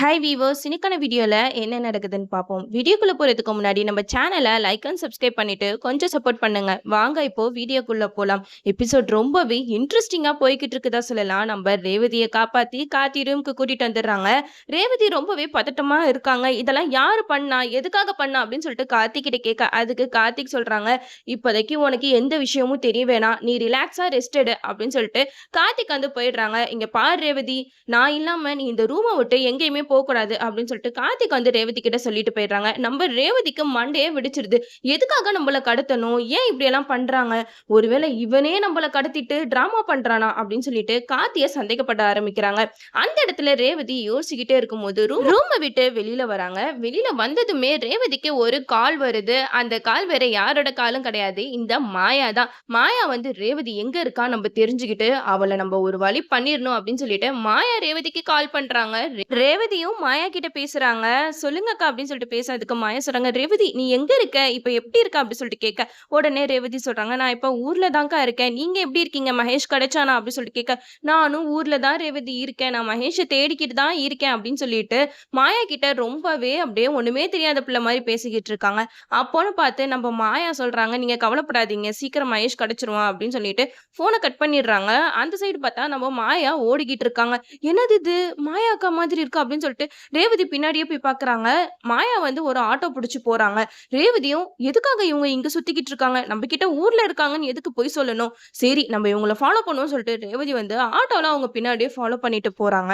Hi viewers இன்னைக்கான வீடியோவில் என்ன நடக்குதுன்னு பார்ப்போம். வீடியோக்குள்ளே போகிறதுக்கு முன்னாடி நம்ம சேனலை லைக் அண்ட் சப்ஸ்கிரைப் பண்ணிட்டு கொஞ்சம் சப்போர்ட் பண்ணுங்க. வாங்க இப்போது வீடியோக்குள்ளே போகலாம் எபிசோட் ரொம்பவே இன்ட்ரெஸ்டிங்காக போய்கிட்டு இருக்குதா சொல்லலாம். நம்ம ரேவதியை காப்பாற்றி காத்தி ரூமுக்கு கூட்டிகிட்டு வந்துடுறாங்க. ரேவதி ரொம்பவே பதட்டமாக இருக்காங்க. இதெல்லாம் யார் பண்ணா எதுக்காக பண்ணா அப்படின்னு சொல்லிட்டு கார்த்திக் கிட்ட கேட்க அதுக்கு கார்த்திக் சொல்கிறாங்க இப்போதைக்கு உனக்கு எந்த விஷயமும் தெரிய வேணாம். நீ ரிலாக்ஸாக ரெஸ்டடு அப்படின்னு சொல்லிட்டு கார்த்திக் வந்து போயிடுறாங்க. இங்கே பார் ரேவதி நான் இல்லாமல் நீ இந்த ரூமை விட்டு எங்கேயுமே போகக்கூடாது அப்படின்னு சொல்லிட்டு கார்த்திக் வந்து ரேவதி கிட்ட சொல்லிட்டு போயிடுறாங்க. நம்ம ரேவதிக்கு மண்டையே விடிச்சிருது. எதுக்காக நம்மள கடத்தணும்? ஏன் இப்படி எல்லாம் பண்றாங்க? ஒருவேளை இவனே நம்மளை கடத்திட்டு டிராமா பண்றானா அப்படின்னு சொல்லிட்டு கார்த்திய சந்தேகப்பட ஆரம்பிக்கிறாங்க. அந்த இடத்துல ரேவதி யோசிக்கிட்டே இருக்கும்போது ரூமை விட்டு வெளியில வராங்க. வெளியில வந்ததுமே ரேவதிக்கு ஒரு கால் வருது. அந்த கால் வேற யாரோட காலும் கிடையாது. இந்த மாயா தான். மாயா வந்து ரேவதி எங்க இருக்கா நம்ம தெரிஞ்சுக்கிட்டு அவளை நம்ம ஒரு வழி பண்ணிடணும் அப்படின்னு சொல்லிட்டு மாயா ரேவதிக்கு கால் பண்றாங்க. ரேவதி ரேவதியும் மாயா கிட்ட பேசுறாங்க. சொல்லுங்கக்கா அப்படின்னு சொல்லிட்டு பேசுறதுக்கு மாயா சொல்றாங்க ரேவதி நீ எங்க இருக்க? இப்ப எப்படி இருக்க? அப்படின்னு சொல்லிட்டு கேட்க உடனே ரேவதி சொல்றாங்க நான் இப்ப ஊர்ல தான்க்கா இருக்கேன். நீங்க எப்படி இருக்கீங்க? மகேஷ் கிடைச்சானா? அப்படின்னு சொல்லிட்டு கேட்க நானும் ஊர்ல தான் ரேவதி இருக்கேன். நான் மகேஷை தேடிக்கிட்டு தான் இருக்கேன். அப்படின்னு சொல்லிட்டு மாயா கிட்ட ரொம்பவே அப்படியே ஒண்ணுமே தெரியாத பிள்ளை மாதிரி பேசிக்கிட்டு இருக்காங்க. அப்போன்னு பார்த்து நம்ம மாயா சொல்றாங்க நீங்க கவலைப்படாதீங்க. சீக்கிரம் மகேஷ் கிடைச்சிருவான். அப்படின்னு சொல்லிட்டு போனை கட் பண்ணிடுறாங்க. அந்த சைடு பார்த்தா நம்ம மாயா ஓடிக்கிட்டு இருக்காங்க. என்னது இது? மாயா அக்கா மாதிரி இருக்கு? அப்படின்னு சொல்லிட்டு ரேவதி பின்னாடியே போய் பார்க்குறாங்க மாயா வந்து ஒரு ஆட்டோ பிடிச்சி போறாங்க. ரேவதியும் எதுக்காக இவங்க இங்க சுத்திக்கிட்டு இருக்காங்க? நம்ம கிட்ட ஊர்ல இருக்காங்கன்னு எதுக்கு போய் சொல்லணும்? சரி நம்ம இவங்கள ஃபாலோ பண்ணுவோம் சொல்லிட்டு ரேவதி வந்து ஆட்டோலாம் அவங்க பின்னாடியே ஃபாலோ பண்ணிட்டு போறாங்க.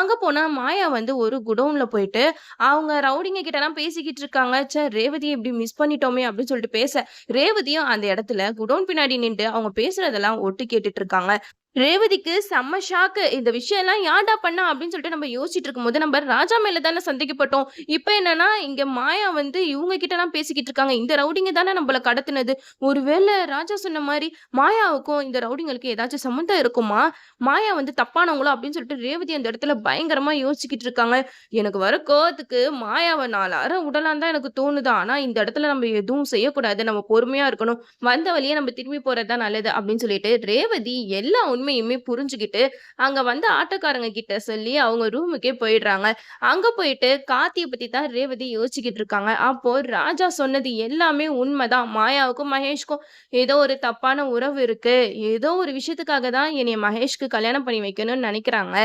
அங்க போனா மாயா வந்து ஒரு குடவுனில் போயிட்டு அவங்க ரவுடிங்க கிட்டலாம் பேசிக்கிட்டு இருக்காங்க. ச்சே ரேவதியை இப்படி மிஸ் பண்ணிட்டோமே அப்படின்னு சொல்லிட்டு பேச ரேவதியும் அந்த இடத்துல குடோன் பின்னாடி நின்று அவங்க பேசுறதெல்லாம் ஒட்டு கேட்டுட்டு இருக்காங்க. ரேவதிக்கு செம்ம ஷாக்கு இந்த விஷயம் எல்லாம் யார்டா பண்ணா அப்படின்னு சொல்லிட்டு நம்ம யோசிச்சுட்டு இருக்கும்போது நம்ம ராஜா மேல தானே சந்தேகப்பட்டோம். இப்போ என்னன்னா இங்க மாயா வந்து இவங்க கிட்ட எல்லாம் பேசிக்கிட்டு இருக்காங்க. இந்த ரவுடிங்க தானே நம்மள கடத்தினது. ஒருவேளை ராஜா சொன்ன மாதிரி மாயாவுக்கும் இந்த ரவுடிங்களுக்கு ஏதாச்சும் சம்மந்தம் இருக்குமா? மாயா வந்து தப்பானவங்களோ அப்படின்னு சொல்லிட்டு ரேவதி அந்த இடத்துல பயங்கரமா யோசிச்சுக்கிட்டு இருக்காங்க. எனக்கு வர கோவத்துக்கு மாயாவை நாலார விடலாம் தான் எனக்கு தோணுது. ஆனா இந்த இடத்துல நம்ம எதுவும் செய்யக்கூடாது. நம்ம பொறுமையா இருக்கணும். வந்த வழியே நம்ம திரும்பி போறதுதான் நல்லது அப்படின்னு சொல்லிட்டு ரேவதி எல்லா உண்மையுமே புரிஞ்சுக்கிட்டு அங்க வந்து ஆட்டோக்காரங்க கிட்ட சொல்லி அவங்க ரூமுக்கே போயிடுறாங்க. அங்க போயிட்டு கார்த்தியை பத்தி தான் ரேவதி யோசிச்சுக்கிட்டு இருக்காங்க. அப்போ ராஜா சொன்னது எல்லாமே உண்மைதான். மாயாவுக்கும் மகேஷ்க்கும் ஏதோ ஒரு தப்பான உறவு இருக்கு. ஏதோ ஒரு விஷயத்துக்காக தான் என்னை மகேஷ்க்கு கல்யாணம் பண்ணி வைக்கணும்னு நினைக்கிறாங்க.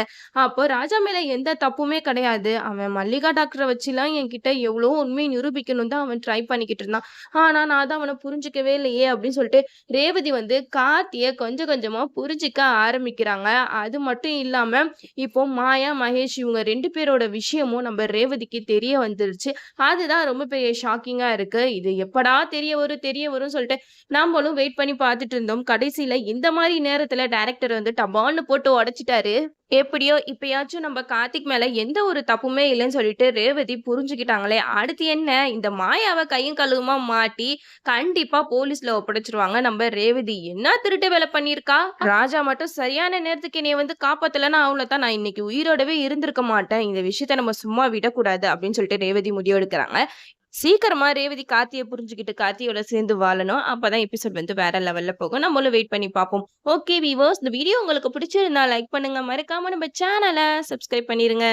அப்போ ராஜா மேல எந்த தப்புமே கிடையாது. அவன் மல்லிகா டாக்டரை வச்சுலாம் என்கிட்ட எவ்வளோ உண்மையை நிரூபிக்கணும் தான் அவன் ட்ரை பண்ணிக்கிட்டு இருந்தான். ஆனா நான் தான் அவனை புரிஞ்சுக்கவே இல்லையே அப்படின்னு சொல்லிட்டு ரேவதி வந்து காத்திய கொஞ்சம் கொஞ்சமா புரிஞ்சுக்க ஆரம்பிக்கிறாங்க. அது மட்டும் இல்லாம இப்போ மாயா மகேஷ் இவங்க ரெண்டு பேரோட விஷயமும் நம்ம ரேவதிக்கு தெரிய வந்துருச்சு. அதுதான் ரொம்ப பெரிய ஷாக்கிங்கா இருக்கு. இது எப்படா தெரிய வரும் தெரிய வரும்னு சொல்லிட்டு நாமளும் வெயிட் பண்ணி பார்த்துட்டு இருந்தோம். கடைசியில இந்த மாதிரி நேரத்துல டைரக்டர் வந்து டபான்னு போட்டு உடைச்சிட்டாரு. எப்படியோ இப்பயாச்சும் நம்ம கார்த்திக் மேல எந்த ஒரு தப்புமே இல்லைன்னு சொல்லிட்டு ரேவதி புரிஞ்சுக்கிட்டாங்களே. அடுத்து என்ன? இந்த மாயாவை கையும் கழுவுமா மாட்டி கண்டிப்பா போலீஸ்ல ஒப்படைச்சிருவாங்க. நம்ம ரேவதி என்ன திருட்டு வேலை பண்ணியிருக்கா? ராஜா மட்டும் சரியான நேரத்துக்கு என்னைய வந்து காப்பாத்தலன்னா அவ்வளவுதான் நான் இன்னைக்கு உயிரோடவே இருந்திருக்க மாட்டேன். இந்த விஷயத்த நம்ம சும்மா விடக்கூடாது அப்படின்னு சொல்லிட்டு ரேவதி முடிவெடுக்கிறாங்க சீக்கிரமா ரேவதி கார்த்தியை புரிஞ்சுக்கிட்டு கார்த்தியோட சேர்ந்து வாழணும். அப்பதான் எபிசோட் வந்து வேற லெவல்ல போகும். நம்மளும் வெயிட் பண்ணி பார்ப்போம். ஓகே வீவர்ஸ் இந்த வீடியோ உங்களுக்கு பிடிச்சிருந்தா லைக் பண்ணுங்க. மறக்காம நம்ம சேனலை சப்ஸ்கிரைப் பண்ணிருங்க.